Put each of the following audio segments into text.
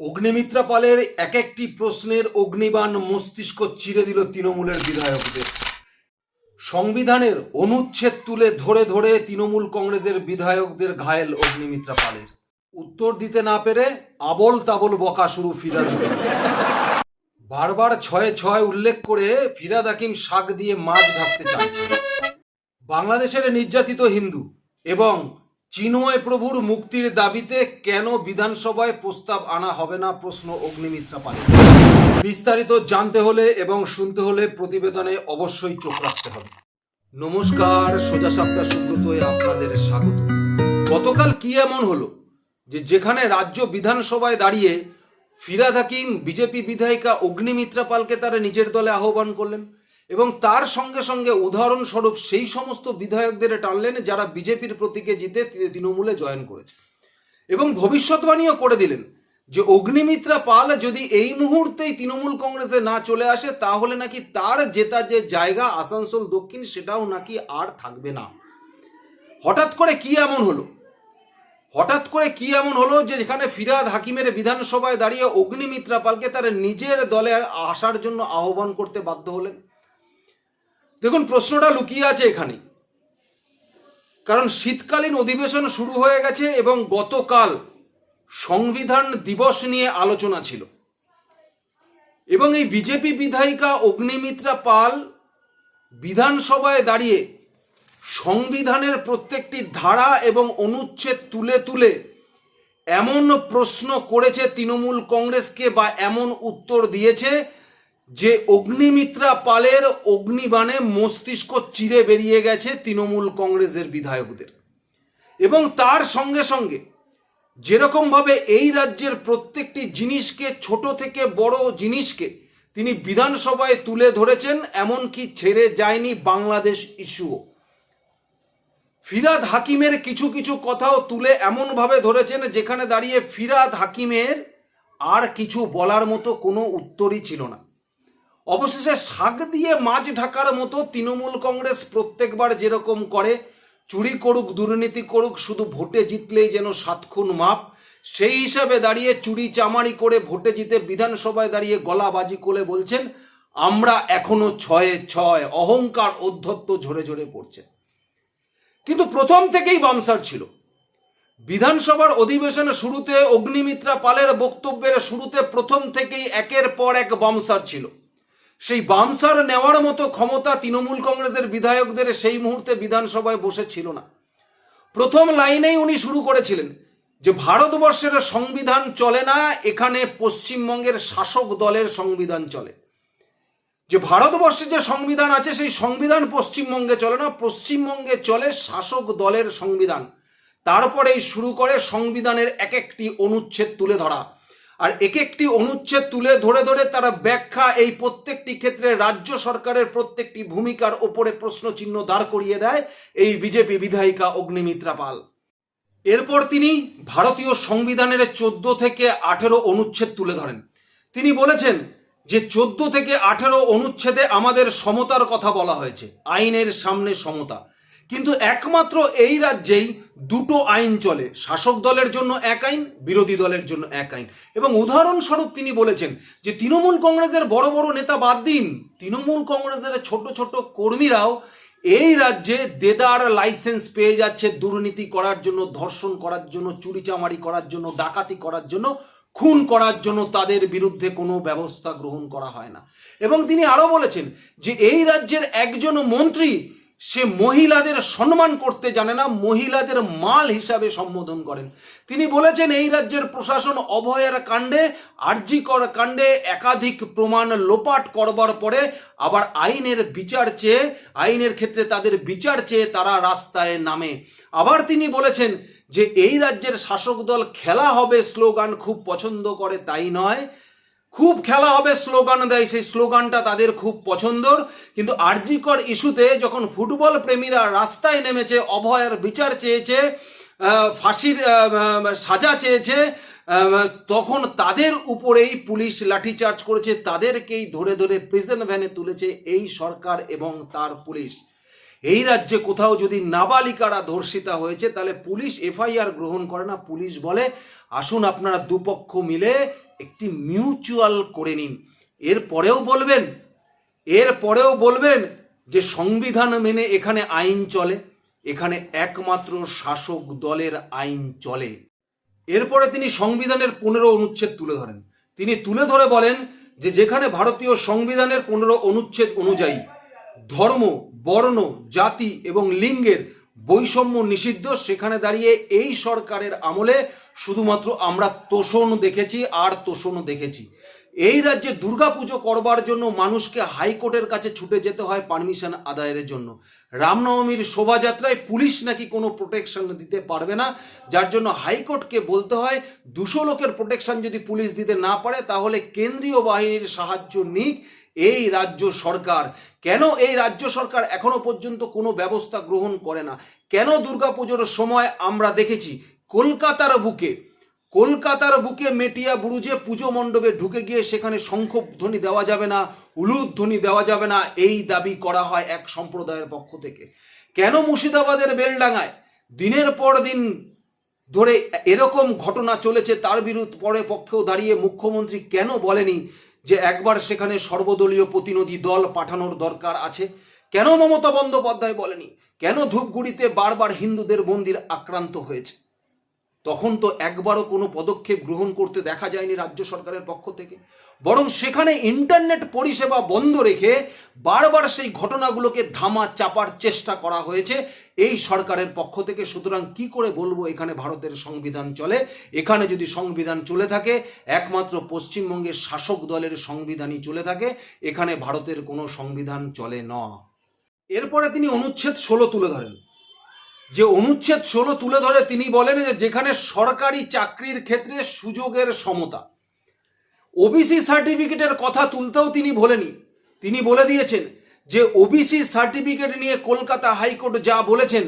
অগ্নিমিত্রা পালের এক একটি প্রশ্নের অগ্নিবাণ মস্তিষ্ক চিরে দিল তৃণমূলের বিধায়কদের। সংবিধানের অনুচ্ছেদ তুলে ধরে ধরে তৃণমূল কংগ্রেসের বিধায়কদের ঘায়েল অগ্নিমিত্রা পালের। উত্তর দিতে না পেরে আবল তাবল বকা শুরু ফিরাদ বারবার ছয়ে ছয় উল্লেখ করে ফিরাদ হাকিম শাক দিয়ে মাছ ঢাকতে চাইছে বাংলাদেশের নির্যাতিত হিন্দু এবং চিন্ময় প্রভুর মুক্তির দাবিতে কেন বিধানসভায় প্রস্তাব আনা হবে না প্রশ্ন অগ্নিমিত্রা পালে বিস্তারিত জানতে হলে এবং শুনতে হলে প্রতিবেদনে অবশ্যই চোখ রাখতে হবে। নমস্কার, সোজা সাপটা সুব্রতয়ে আপনাদের স্বাগত। গতকাল কি এমন হলো যে যেখানে রাজ্য বিধানসভায় দাঁড়িয়ে ফিরাদ হাকিম, বিজেপি বিধায়িকা অগ্নিমিত্রা পালকে তারা নিজের দলে আহ্বান করলেন? এবং তার সঙ্গে সঙ্গে উদাহরণস্বরূপ সেই সমস্ত বিধায়কদের টানলেন যারা বিজেপির প্রতীকে জিতে তৃণমূলে জয়েন করেছে। এবং ভবিষ্যৎবাণীও করে দিলেন যে অগ্নিমিত্রা পাল যদি এই মুহূর্তেই তৃণমূল কংগ্রেসে না চলে আসে, তাহলে নাকি তার জেতা যে জায়গা আসানসোল দক্ষিণ, সেটাও নাকি আর থাকবে না। হঠাৎ করে কি এমন হলো? হঠাৎ করে কি এমন হলো যে যেখানে ফিরাদ হাকিমের বিধানসভায় দাঁড়িয়ে অগ্নিমিত্রা পালকে তার নিজের দলে আসার জন্য আহ্বান করতে বাধ্য হলেন? দেখুন, প্রশ্নটা লুকিয়ে আছে এখানে। কারণ শীতকালীন অধিবেশন শুরু হয়ে গেছে এবং গতকাল সংবিধান দিবস নিয়ে আলোচনা ছিল। এবং এই বিজেপি বিধায়িকা অগ্নিমিত্রা পাল বিধানসভায় দাঁড়িয়ে সংবিধানের প্রত্যেকটি ধারা এবং অনুচ্ছেদ তুলে তুলে এমন প্রশ্ন করেছে তৃণমূল কংগ্রেসকে বা এমন উত্তর দিয়েছে যে অগ্নিমিত্রা পালের অগ্নিবাণে মস্তিষ্ক চিরে বেরিয়ে গেছে তৃণমূল কংগ্রেসের বিধায়কদের। এবং তার সঙ্গে সঙ্গে যেরকমভাবে এই রাজ্যের প্রত্যেকটি জিনিসকে, ছোট থেকে বড় জিনিসকে তিনি বিধানসভায় তুলে ধরেছেন, এমনকি ছেড়ে যায়নি বাংলাদেশ ইস্যুও। ফিরাদ হাকিমের কিছু কিছু কথাও তুলে এমনভাবে ধরেছেন, যেখানে দাঁড়িয়ে ফিরাদ হাকিমের আর কিছু বলার মতো কোনো উত্তরই ছিল না। অবশেষে শাক দিয়ে মাছ ঢাকার মতো তৃণমূল কংগ্রেস প্রত্যেকবার যেরকম করে, চুরি করুক, দুর্নীতি করুক, শুধু ভোটে জিতলেই যেন সাত খুন মাপ, সেই হিসাবে দাঁড়িয়ে চুরি চামারি করে ভোটে জিতে বিধানসভায় দাঁড়িয়ে গলাবাজি করে বলছেন, আমরা এখনও ছয়ে ছয়, অহংকার অধ্যত্ত ঝরে ঝরে পড়ছে। কিন্তু প্রথম থেকেই বামসার ছিল। বিধানসভার অধিবেশনের শুরুতে অগ্নিমিত্রা পালের বক্তব্যের শুরুতে প্রথম থেকেই একের পর এক বামসার ছিল। সেই বামসার নেওয়ার মতো ক্ষমতা তৃণমূল কংগ্রেসের বিধায়কদের সেই মুহূর্তে বিধানসভায় বসে ছিল না। প্রথম লাইনেই উনি শুরু করেছিলেন যে ভারতবর্ষের সংবিধান চলে না, এখানে পশ্চিমবঙ্গের শাসক দলের সংবিধান চলে। যে ভারতবর্ষে যে সংবিধান আছে, সেই সংবিধান পশ্চিমবঙ্গে চলে না, পশ্চিমবঙ্গে চলে শাসক দলের সংবিধান। তারপরেই শুরু করে সংবিধানের এক একটি অনুচ্ছেদ তুলে ধরা। আর এক একটি অনুচ্ছেদ তুলে ধরে ধরে তারা ব্যাখ্যা এই প্রত্যেকটি ক্ষেত্রে রাজ্য সরকারের প্রত্যেকটি ভূমিকার ওপরে প্রশ্নচিহ্ন দাঁড় করিয়ে দেয় এই বিজেপি বিধায়িকা অগ্নিমিত্রা পাল। এরপর তিনি ভারতীয় সংবিধানের চোদ্দ থেকে আঠেরো অনুচ্ছেদ তুলে ধরেন। তিনি বলেছেন যে চোদ্দ থেকে আঠেরো অনুচ্ছেদে আমাদের সমতার কথা বলা হয়েছে, আইনের সামনে সমতা। কিন্তু একমাত্র এই রাজ্যেই দুটো আইন চলে, শাসক দলের জন্য এক আইন, বিরোধী দলের জন্য এক আইন। এবং উদাহরণস্বরূপ তিনি বলেছেন যে তৃণমূল কংগ্রেসের বড় বড় নেতা বাদ দিন। তৃণমূল কংগ্রেসের ছোট ছোট কর্মীরাও এই রাজ্যে দেদার লাইসেন্স পেয়ে যাচ্ছে দুর্নীতি করার জন্য, ধর্ষণ করার জন্য চুরিচামারি করার জন্য, ডাকাতি করার জন্য, খুন করার জন্য তাদের বিরুদ্ধে কোনো ব্যবস্থা গ্রহণ করা হয় না। এবং তিনি আরও বলেছেন যে এই রাজ্যের একজন মন্ত্রী সে মহিলাদের সম্মান করতে জানে না, মহিলাদের মাল হিসাবে সম্বোধন করেন। তিনি বলেছেন, এই রাজ্যের প্রশাসন অভয়ের কাণ্ডে, আর্যিকর কাণ্ডে একাধিক প্রমাণ লোপাট করবার পরে আবার আইনের বিচার চেয়ে, আইনের ক্ষেত্রে তাদের বিচার চেয়ে তারা রাস্তায় নামে। আবার তিনি বলেছেন যে, এই রাজ্যের শাসক দল খেলা হবে স্লোগান খুব পছন্দ করে, তাই নয়। খুব খেলা হবে স্লোগান দেয়, সেই স্লোগানটা তাদের খুব পছন্দর। কিন্তু আরজিকর ইস্যুতে যখন ফুটবল প্রেমীরা রাস্তায় নেমেছে, অভয়ের বিচার চেয়েছে ফাঁসির সাজা চেয়েছে তখন তাদের উপরেই পুলিশ লাঠিচার্জ করেছে, তাদেরকেই ধরে ধরে প্রিজন ভ্যানে তুলেছে এই সরকার এবং তার পুলিশ। এই রাজ্যে কোথাও যদি নাবালিকারা ধর্ষিতা হয়েছে, তাহলে পুলিশ এফআইআর গ্রহণ করে না, পুলিশ বলে, আসুন আপনারা দুপক্ষ মিলে একটি মিউচুয়াল করে নিন। এরপরেও বলবেন এরপরেও বলবেন যে সংবিধান মেনে এখানে আইন চলে, এখানে একমাত্র শাসক দলের আইন চলে। এরপরে তিনি সংবিধানের পনেরো অনুচ্ছেদ তুলে ধরেন। তিনি তুলে ধরে বলেন যে যেখানে ভারতীয় সংবিধানের পনেরো অনুচ্ছেদ অনুযায়ী ধর্ম, বর্ণ, জাতি এবং লিঙ্গের বৈষম্য নিষিদ্ধ। সেখানে দাঁড়িয়ে এই সরকারের আমলে শুধুমাত্র আমরা তোষণ দেখেছি আর তোষণ দেখেছি। এই রাজ্যে দুর্গাপুজো করবার জন্য মানুষকে হাইকোর্টের কাছে ছুটে যেতে হয় পারমিশন আদায়ের জন্য। রামনবমীর শোভাযাত্রায় পুলিশ নাকি কোনো প্রোটেকশন দিতে পারবে না, যার জন্য হাইকোর্টকে বলতে হয়, দুশো লোকের প্রোটেকশন যদি পুলিশ দিতে না পারে, তাহলে কেন্দ্রীয় বাহিনীর সাহায্য নিক এই রাজ্য সরকার, কেন এই রাজ্য সরকার এখনও পর্যন্ত কোনো ব্যবস্থা গ্রহণ করে না? কেন দুর্গাপুজোর সময় আমরা দেখেছি কলকাতার বুকে কলকাতার বুকে মেটিয়া বুরুজে পুজো মণ্ডপে ঢুকে গিয়ে সেখানে শঙ্খধ্বনি দেওয়া যাবে না, উলুধ্বনি দেওয়া যাবে না, এই দাবি করা হয় এক সম্প্রদায়ের পক্ষ থেকে। কেন মুর্শিদাবাদের বেলডাঙায় দিনের পর দিন ধরে এরকম ঘটনা চলেছে, তার বিরুদ্ধে পরে পক্ষেও দাঁড়িয়ে মুখ্যমন্ত্রী কেন বলেনি? যে একবার সেখানে সর্বদলীয় প্রতিনিধি দল পাঠানোর দরকার আছে। কেন মমতা বন্দ্যোপাধ্যায় বলেনি? কেন ধূপগুড়িতে বারবার হিন্দুদের মন্দির আক্রান্ত হয়েছে? তখন তো একবারও কোনো পদক্ষেপ গ্রহণ করতে দেখা যায়নি রাজ্য সরকারের পক্ষ থেকে। বরং সেখানে ইন্টারনেট পরিষেবা বন্ধ রেখে বারবার সেই ঘটনাগুলোকে ধামা চাপার চেষ্টা করা হয়েছে। এই সরকারের পক্ষ থেকে, সুতরাং কি করে বলব এখানে ভারতের সংবিধান চলে? এখানে যদি সংবিধান চলে থাকে, একমাত্র পশ্চিমবঙ্গের শাসক দলের সংবিধানই চলে থাকে, এখানে ভারতের কোনো সংবিধান চলে না। এরপরে তিনি অনুচ্ছেদ ষোলো তুলে ধরেন। যে অনুচ্ছেদ ষোলো তুলে ধরে তিনি বলেন যে যেখানে সরকারি চাকরির ক্ষেত্রে সুযোগের সমতা, ওবিসি সার্টিফিকেটের কথা তুলতেও তিনি বলেনি তিনি বলে দিয়েছেন যে ওবিসি সার্টিফিকেট নিয়ে কলকাতা হাইকোর্ট যা বলেছেন,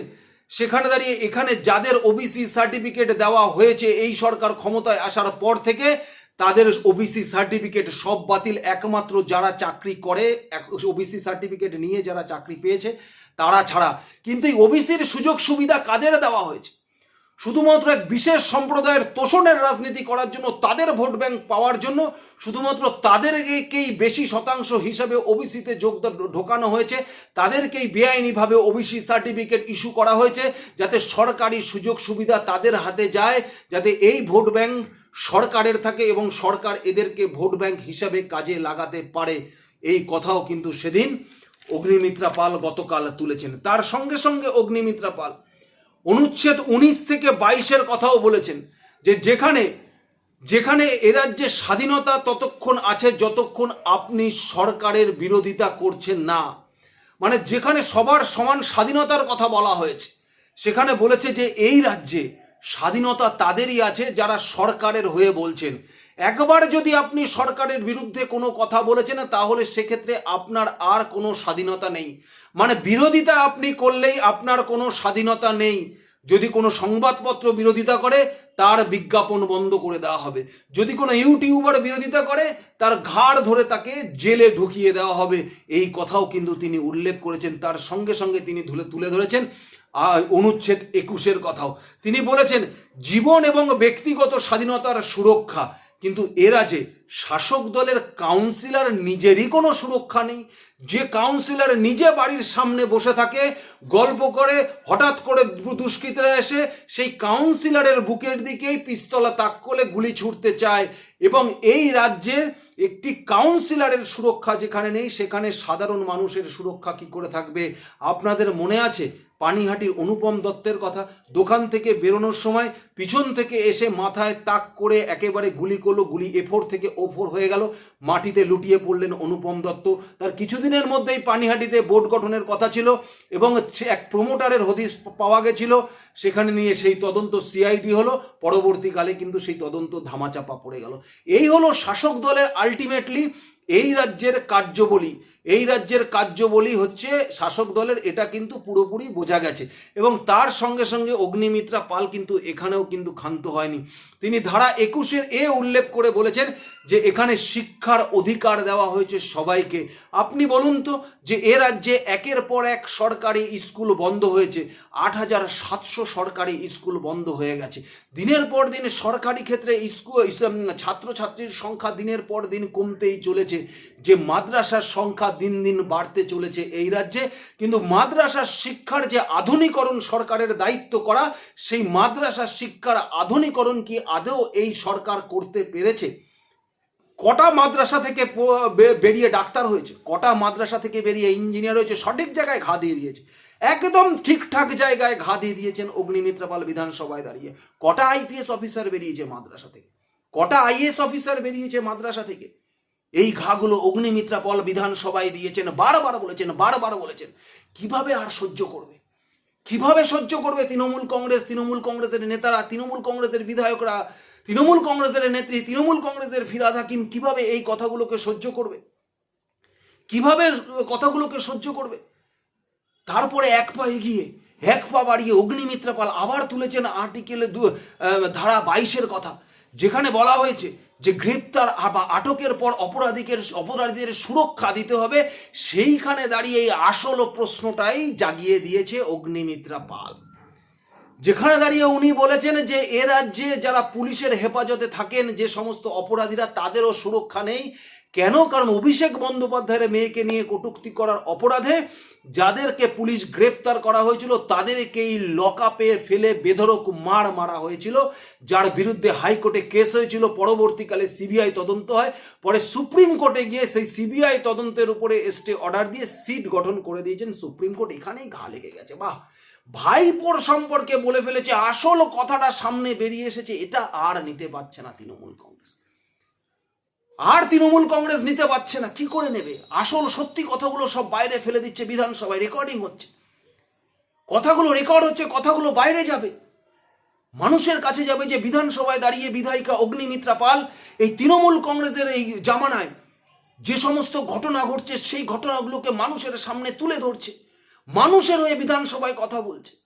সেখানে দাঁড়িয়ে এখানে যাদের ওবিসি সার্টিফিকেট দেওয়া হয়েছে, এই সরকার ক্ষমতায় আসার পর থেকে তাদের ওবিসি সার্টিফিকেট সব বাতিল। একমাত্র যারা চাকরি করে ওবিসি সার্টিফিকেট নিয়ে যারা চাকরি পেয়েছে, তারা ছাড়া। কিন্তু এই ওবিসির সুযোগ সুবিধা কাদের দেওয়া হয়েছে? শুধুমাত্র এক বিশেষ সম্প্রদায়ের তোষণের রাজনীতি করার জন্য তাদের ভোট ব্যাংক পাওয়ার জন্য শুধুমাত্র তাদেরকেই বেশি শতাংশ হিসাবে ওবিসিতে যোগ ঢোকানো হয়েছে। তাদেরকেই বেআইনিভাবে ওবিসি সার্টিফিকেট ইস্যু করা হয়েছে যাতে সরকারি সুযোগ সুবিধা তাদের হাতে যায়, যাতে এই ভোট ব্যাংক সরকারের থাকে এবং সরকার এদেরকে ভোট ব্যাংক হিসাবে কাজে লাগাতে পারে। এই কথাও কিন্তু সেদিন অগ্নিমিত্রা পাল গতকাল তুলেছেন। তার সঙ্গে সঙ্গে অগ্নিমিত্রা পাল অনুচ্ছেদ উনিশ থেকে বাইশের কথাও বলেছেন যে যেখানে যেখানে এ রাজ্যে স্বাধীনতা ততক্ষণ আছে যতক্ষণ আপনি সরকারের বিরোধিতা করছেন না। মানে যেখানে সবার সমান স্বাধীনতার কথা বলা হয়েছে, সেখানে বলেছে যে এই রাজ্যে স্বাধীনতা তাদেরই আছে যারা সরকারের হয়ে বলছেন। একবার যদি আপনি সরকারের বিরুদ্ধে কোনো কথা বলেছেন, তাহলে সেক্ষেত্রে আপনার আর কোনো স্বাধীনতা নেই। মানে বিরোধিতা আপনি করলেই আপনার কোনো স্বাধীনতা নেই। যদি কোনো সংবাদপত্র বিরোধিতা করে, তার বিজ্ঞাপন বন্ধ করে দেওয়া হবে। যদি কোনো ইউটিউবার বিরোধিতা করে, তার ঘাড় ধরে তাকে জেলে ঢুকিয়ে দেওয়া হবে। এই কথাও কিন্তু তিনি উল্লেখ করেছেন। তার সঙ্গে সঙ্গে তিনি তুলে তুলে ধরেছেন। অনুচ্ছেদ একুশের কথাও। তিনি বলেছেন, জীবন এবং ব্যক্তিগত স্বাধীনতার সুরক্ষা কিন্তু এরা যে শাসক দলের কাউন্সিলর নিজেরই কোনো সুরক্ষা নেই। যে কাউন্সিলর নিজে বাড়ির সামনে বসে থাকে, গল্প করে, হঠাৎ করে দুষ্কৃতীরা এসে সেই কাউন্সিলরের বুকের দিকেই পিস্তলা তাক করে গুলি ছুটতে চায় এবং এই রাজ্যের একটি কাউন্সিলরের সুরক্ষা যেখানে নেই, সেখানে সাধারণ মানুষের সুরক্ষা কি করে থাকবে? আপনাদের মনে আছে পানিহাটির অনুপম দত্তের কথা। দোকান থেকে বেরোনোর সময় পিছন থেকে এসে মাথায় তাক করে একেবারে গুলি করল, গুলি এফোর থেকে ওফোর হয়ে গেল। মাটিতে লুটিয়ে পড়লেন অনুপম দত্ত। তার কিছুদিনের মধ্যেই পানিহাটিতে বোর্ড গঠনের কথা ছিল এবং এক প্রমোটারের হদিস পাওয়া গেছিল। সেখানে নিয়ে সেই তদন্ত সিআইডি হলো। পরবর্তীকালে কিন্তু সেই তদন্ত ধামাচাপা পড়ে গেল। এই হলো শাসক দলের আলটিমেটলি এই রাজ্যের কার্যবলী। এই রাজ্যের কার্যবলী হচ্ছে শাসক দলের, এটা কিন্তু পুরোপুরি বোঝা গেছে। এবং তার সঙ্গে সঙ্গে অগ্নিমিত্রা পাল কিন্তু এখানেও কিন্তু ক্ষান্ত হয়নি। তিনি ধারা একুশের এ উল্লেখ করে বলেছেন যে, এখানে শিক্ষার অধিকার দেওয়া হয়েছে সবাইকে। আপনি বলুন তো যে, এ রাজ্যে একের পর এক সরকারি স্কুল বন্ধ হয়েছে। আট হাজার সাতশো সরকারি স্কুল বন্ধ হয়ে গেছে। দিনের পর দিন সরকারি ক্ষেত্রে স্কুল ছাত্রছাত্রীর সংখ্যা দিনের পর দিন কমতেই চলেছে। যে মাদ্রাসার সংখ্যা দিন দিন বাড়তে চলেছে এই রাজ্যে, কিন্তু মাদ্রাসার শিক্ষার যে আধুনিকরণ সরকারের দায়িত্ব করা, সেই মাদ্রাসার শিক্ষার আধুনিকরণ কি আদৌ এই সরকার করতে পেরেছে? কটা মাদ্রাসা থেকে বেরিয়ে ডাক্তার হয়েছে? কটা মাদ্রাসা থেকে বেরিয়ে ইঞ্জিনিয়ার হয়েছে? সঠিক জায়গায় ঘা দিয়ে দিয়েছে। একদম ঠিকঠাক জায়গায় ঘা দিয়ে দিয়েছেন অগ্নিমিত্রা পাল বিধানসভায় দাঁড়িয়ে। কটা আইপিএস অফিসার বেরিয়েছে মাদ্রাসা থেকে? কটা আইএস অফিসার বেরিয়েছে মাদ্রাসা থেকে? এই ঘাগুলো অগ্নিমিত্রা পল বিধানসভায় দিয়েছেন, বারবার বলেছেন বারবার বলেছেন। কীভাবে আর সহ্য করবে? কীভাবে সহ্য করবে তৃণমূল কংগ্রেস, তৃণমূল কংগ্রেসের নেতারা, তৃণমূল কংগ্রেসের বিধায়করা, তৃণমূল কংগ্রেসের নেত্রী, তৃণমূল কংগ্রেসের ফিরাদ হাকিম কীভাবে এই কথাগুলোকে সহ্য করবে? কীভাবে কথাগুলোকে সহ্য করবে? তারপরে এক পা এগিয়ে, এক পা বাড়িয়ে অগ্নিমিত্রা পাল আবার তুলেছেন আর্টিকেলে দু- ধারা বাইশের কথা, যেখানে বলা হয়েছে যে গ্রেপ্তার বা আটকের পর অপরাধীকে, অপরাধীদের সুরক্ষা দিতে হবে, সেইখানে দাঁড়িয়ে এই আসল প্রশ্নটাই জাগিয়ে দিয়েছে অগ্নিমিত্রা পাল যেখানে দাঁড়িয়ে উনি বলেছেন যে এ রাজ্যে যারা পুলিশের হেফাজতে থাকেন, যে সমস্ত অপরাধীরা তাদেরও সুরক্ষা নেই কেন? কারণ অভিষেক বন্দ্যোপাধ্যায়ের মেয়েকে নিয়ে কটূক্তি করার অপরাধে যাদেরকে পুলিশ গ্রেপ্তার করা হয়েছিল, তাদেরকেই লকআপে ফেলে বেধরক মার মারা হয়েছিল, যার বিরুদ্ধে হাইকোর্টে কেস হয়েছিল। পরবর্তীকালে সিবিআই তদন্ত হয়। পরে সুপ্রিম কোর্টে গিয়ে সেই সিবিআই তদন্তের উপরে স্টে অর্ডার দিয়ে সিট গঠন করে দিয়েছেন সুপ্রিম কোর্ট। এখানেই ঘা লেগে গেছে, বাহ! ভাইপোর সম্পর্কে বলে ফেলেছে, আসল কথাটা সামনে বেরিয়ে এসেছে, এটা আর নিতে পারছে না তৃণমূল কংগ্রেস। আর তৃণমূল কংগ্রেস নিতে পারছে না, কি করে নেবে? আসল সত্যি কথাগুলো সব বাইরে ফেলে দিচ্ছে, বিধানসভায় রেকর্ডিং হচ্ছে। কথাগুলো রেকর্ড হচ্ছে, কথাগুলো বাইরে যাবে। মানুষের কাছে যাবে যে বিধানসভায় দাঁড়িয়ে বিধায়িকা অগ্নিমিত্রা পাল এই তৃণমূল কংগ্রেসের এই জামানায় যে সমস্ত ঘটনা ঘটছে, সেই ঘটনাগুলোকে মানুষের সামনে তুলে ধরছে। মানুষের হয়ে বিধানসভায় কথা বলছে।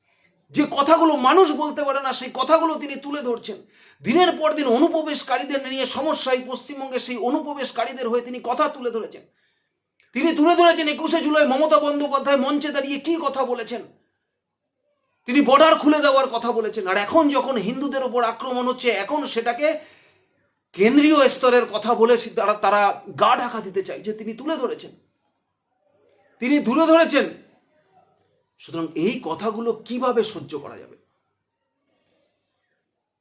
যে কথাগুলো মানুষ বলতে পারে না, সেই কথাগুলো তিনি তুলে ধরছেন। দিনের পর দিন অনুপ্রবেশকারীদের নিয়ে সমস্যায় পশ্চিমবঙ্গে সেই অনুপ্রবেশকারীদের হয়ে তিনি কথা তুলে ধরেছেন। তিনি তুলে ধরেছেন একুশে জুলাই মমতা বন্দ্যোপাধ্যায় মঞ্চে দাঁড়িয়ে কি কথা বলেছেন? তিনি বর্ডার খুলে দেওয়ার কথা বলেছেন। আর এখন যখন হিন্দুদের উপর আক্রমণ হচ্ছে, এখন সেটাকে কেন্দ্রীয় স্তরের কথা বলে তারা তারা গা ঢাকা দিতে চাইছে তিনি তুলে ধরেছেন। তিনি তুলে ধরেছেন। সুতরাং এই কথাগুলো কীভাবে সহ্য করা যাবে?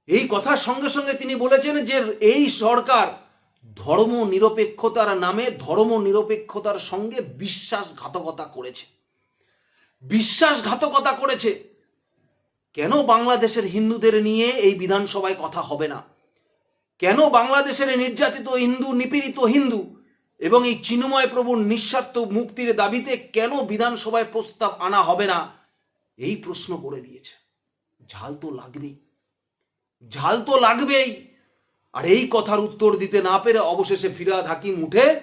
এই কথার সঙ্গে সঙ্গে তিনি বলেছেন যে এই সরকার ধর্ম নিরপেক্ষতার নামে ধর্ম নিরপেক্ষতার সঙ্গে বিশ্বাসঘাতকতা করেছে। বিশ্বাসঘাতকতা করেছে। কেন বাংলাদেশের হিন্দুদের নিয়ে এই বিধানসভায় কথা হবে না? কেন বাংলাদেশের নির্যাতিত হিন্দু, নিপীড়িত হিন্দু এবং এই চিন্ময় প্রভুর নিঃস্বার্থ মুক্তির দাবিতে কেন বিধানসভায় প্রস্তাব আনা হবে না? এই প্রশ্ন করে দিয়েছে। ঝাল তো লাগবেই। ঝাল তো লাগবেই। আর এই কথার উত্তর দিতে না পেরে অবশেষে ফিরাদ হাকিম উঠে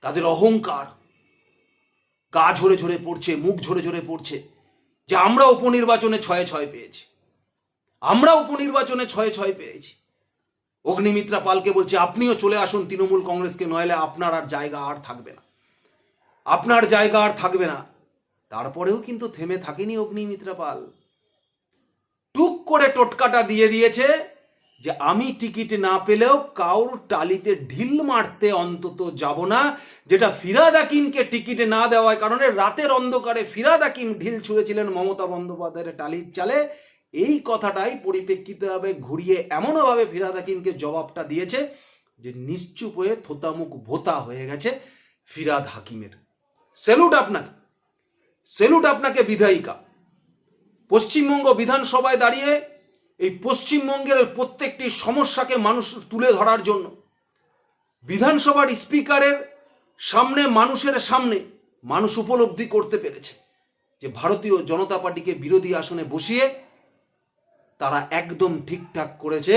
তাদের অহংকার। গা ঝরে ঝরে পড়ছে, মুখ ঝরে ঝরে পড়ছে যে আমরা উপনির্বাচনে ছয়ে ছয় পেয়েছি। আমরা উপনির্বাচনে ছয়ে ছয় পেয়েছি। অগ্নিমিত্রা পালকে বলছে, আপনিও চলে আসুন তৃণমূল কংগ্রেসকে, নইলে আপনার আর জায়গা আর থাকবে না। আপনার জায়গা আর থাকবে না। তারপরেও কিন্তু থেমে থাকেনি অগ্নিমিত্রা পাল। টুক করে টোটকাটা দিয়ে দিয়েছে যে আমি টিকিট না পেলেও কাউর টালিতে ঢিল মারতে অন্তত যাব না, যেটা ফিরাদ হাকিমকে টিকিট না দেওয়ার কারণে রাতের অন্ধকারে ফিরাদ হাকিম ঢিল ছুঁড়েছিলেন মমতা বন্দ্যোপাধ্যায়ের টালির চালে। এই কথাটাই পরিপ্রেক্ষিতভাবে ঘুরিয়ে এমনভাবে ফিরাদ হাকিমকে জবাবটা দিয়েছে যে নিশ্চুপ হয়ে থোতামুখ ভোতা হয়ে গেছে ফিরাদ হাকিমের। সেলুট আপনাকে সেলুট আপনাকে বিধায়িকা। পশ্চিমবঙ্গ বিধানসভায় দাঁড়িয়ে এই পশ্চিমবঙ্গের প্রত্যেকটি সমস্যাকে মানুষ তুলে ধরার জন্য বিধানসভার স্পিকারের সামনে মানুষের সামনে মানুষ উপলব্ধি করতে পেরেছে যে ভারতীয় জনতা পার্টিকে বিরোধী আসনে বসিয়ে তারা একদম ঠিকঠাক করেছে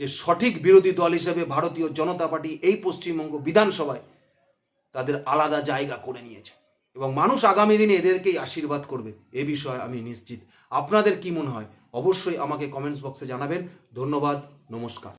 যে সঠিক বিরোধী দল হিসেবে ভারতীয় জনতা পার্টি এই পশ্চিমবঙ্গ বিধানসভায় তাদের আলাদা জায়গা করে নিয়েছে। এবং মানুষ আগামী দিনে এদেরকেই আশীর্বাদ করবে। এ বিষয়ে আমি নিশ্চিত। আপনাদের কি মনে হয়? অবশ্যই আমাকে কমেন্টস বক্সে জানাবেন। ধন্যবাদ। নমস্কার।